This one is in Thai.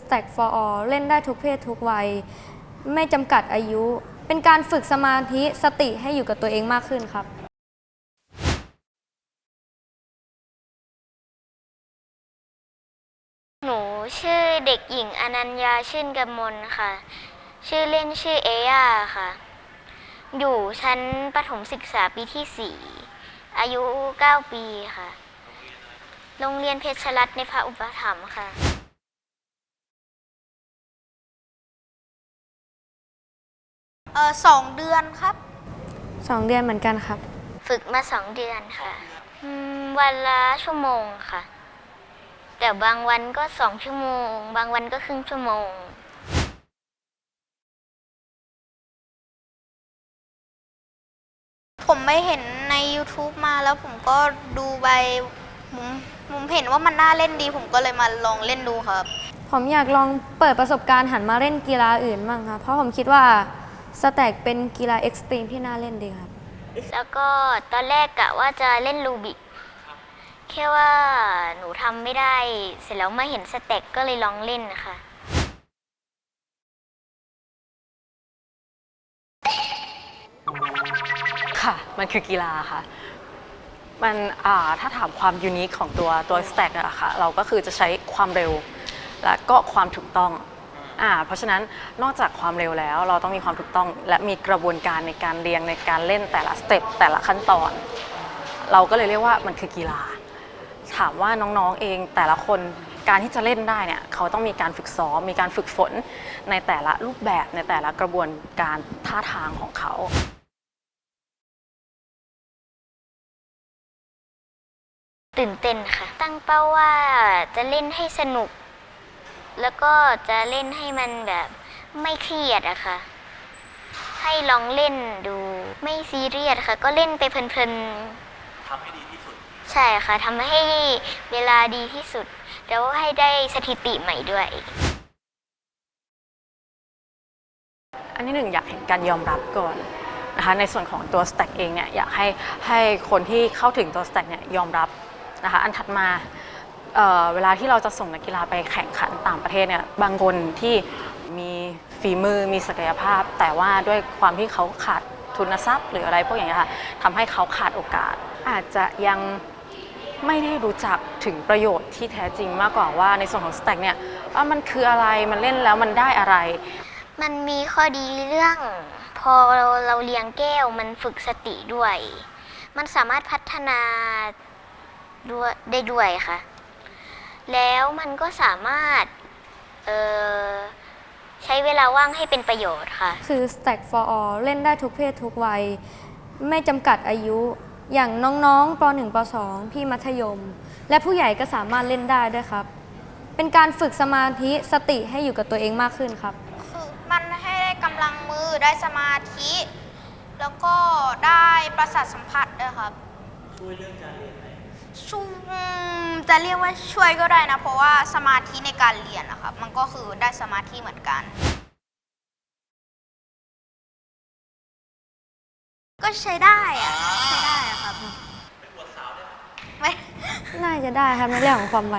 Stack for all เล่นได้ทุกเพศทุกวัย ไม่จำกัดอายุ เป็นการฝึกสมาธิสติให้อยู่กับตัวเองมากขึ้นครับหนูชื่อเด็กหญิงอนัญญาชื่นกมลค่ะ ชื่อเล่นชื่อเอย่าค่ะ อยู่ชั้นประถมศึกษาปีที่ 4 อายุ 9 ปีค่ะ โรงเรียนเพชรรัตน์ในพระอุปถัมภ์ค่ะ เออสองเดือนครับ2เดือนเหมือนกันครับ ฝึกมาสองเดือนค่ะอืมวันละชั่วโมงค่ะ แต่บางวันก็สองชั่วโมง บางวันก็ครึ่งชั่วโมง ผมไม่เห็นใน YouTube มาแล้วผมก็ดูไปผมผมเห็นว่ามันน่าเล่นดี ผมก็เลยมาลองเล่นดูครับ ผมอยากลองเปิดประสบการณ์หันมาเล่นกีฬาอื่นบ้างครับ เพราะผมคิดว่า สแต็กเป็นกีฬาเอ็กซ์ตรีมที่น่าเล่นดีครับ แล้วก็ตอนแรกกะว่าจะเล่นรูบิก แค่ว่าหนูทำไม่ได้ เสร็จแล้วมาเห็นสเต็กก็เลยลองเล่นนะคะค่ะ มันคือกีฬาค่ะ มันอ่าถ้าถามความยูนิคของตัวตัวสแต็กอะค่ะ เราก็คือจะใช้ความเร็ว และก็ความถูกต้อง อ่าเพราะฉะนั้นนอกจากความเร็วแล้วเราต้องมีความถูกต้องและมีกระบวนการในการเรียงในการเล่นแต่ละสเต็ปแต่ละขั้นตอน เราก็เลยเรียกว่ามันคือกีฬา ถามว่าน้องๆเองแต่ละคนการที่จะเล่นได้เนี่ยเขาต้องมีการฝึกซ้อม มีการฝึกฝนในแต่ละรูปแบบในแต่ละกระบวนการท่าทางของเขาตื่นเต้นค่ะ ตั้งเป้าว่าจะเล่นให้สนุก แล้วก็จะเล่นให้มันแบบไม่เครียดอะค่ะ ให้ลองเล่นดูไม่ซีเรียสค่ะ ก็เล่นไปเพลินๆทำให้ดีที่สุด ใช่ค่ะทำให้เวลาดีที่สุด แล้วให้ได้สถิติใหม่ด้วย อันที่หนึ่งอยากเห็นการยอมรับก่อนนะคะในส่วนของตัว Stack เองเนี่ยอยากให้ให้คนที่เข้าถึงตัว Stack เนี่ยยอมรับนะคะอันถัดมา เอ่อเวลาที่เราจะส่งนักกีฬาไปแข่งขันต่างประเทศเนี่ยบางคนที่มีฝีมือมีศักยภาพ แต่ว่าด้วยความที่เขาขาดทุนทรัพย์ หรืออะไรพวกอย่างเงี้ยค่ะทำให้เขาขาดโอกาส อาจจะยังไม่ได้รู้จักถึงประโยชน์ที่แท้จริงมากกว่าว่าในส่วนของ Stack เนี่ยว่ามันคืออะไรมันเล่นแล้วมันได้อะไร มันมีข้อดีเรื่อง พอเราเราเลี้ยงแก้วมันฝึกสติด้วย มันสามารถพัฒนาด้วยได้ด้วยค่ะ แล้วมันก็สามารถเอ่อใช้เวลาว่างให้เป็นประโยชน์ค่ะ คือ Stack for all เล่นได้ทุกเพศทุกวัย ไม่จำกัดอายุ อย่างน้องๆป .1 ป .2 พี่มัธยม และผู้ใหญ่ก็สามารถเล่นได้ด้วยครับ เป็นการฝึกสมาธิสติให้อยู่กับตัวเองมากขึ้นครับ คือมันให้ได้กำลังมือได้สมาธิ แล้วก็ได้ประสาทสัมผัสด้วยครับ ช่วยเรื่องการเรียนไห มจะเรียกว่าช่วยก็ได้นะ เพราะว่าสมาธิในการเรียนนะครับ มันก็คือได้สมาธิเหมือนกัน ก็ใช้ได้อะใช้ได้อะครับไม่ น่าจะได้ครับในเรื่องของความไว